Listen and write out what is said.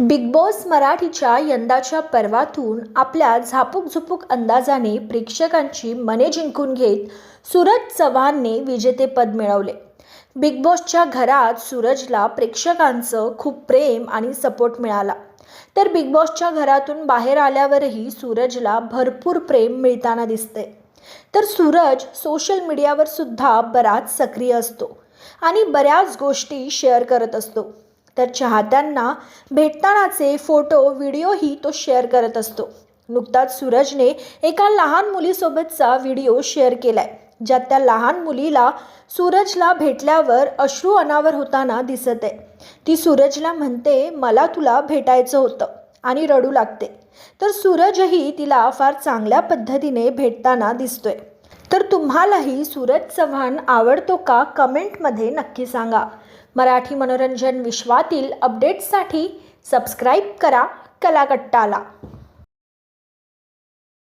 Big boss मराठीच्या यंदाच्या पर्वातून आपल्या झापूक झुपूक अंदाजाने प्रेक्षकांची मने जिंकून घेत सूरज चव्हाणने विजेतेपद मिळवले. बिग बॉसच्या घरात सूरजला प्रेक्षकांचं खूप प्रेम आणि सपोर्ट मिळाला. तर बिग बॉसच्या घरातून बाहेर आल्यावरही सूरजला भरपूर प्रेम मिळताना दिसते. तर सूरज सोशल मीडियावर सुद्धा बराच सक्रिय असतो आणि बऱ्याच गोष्टी शेअर करत असतो. तर चाहत्यांना भेटतानाचे फोटो व्हिडिओही तो शेअर करत असतो. नुकताच सूरजने एका लहान मुलीसोबतचा व्हिडिओ शेअर केलाय ज्यात त्या लहान मुलीला सूरजला भेटल्यावर अश्रू अनावर होताना दिसत आहे. ती सूरजला म्हणते मला तुला भेटायचं होतं आणि रडू लागते. तर सूरजही तिला फार चांगल्या पद्धतीने भेटताना दिसतोय. तर तुम्हालाही सूरज चव्हाण आवडतो का कमेंटमध्ये नक्की सांगा. मराठी मनोरंजन विश्वातील अपडेट्ससाठी सबस्क्राईब करा कलाकट्टाला.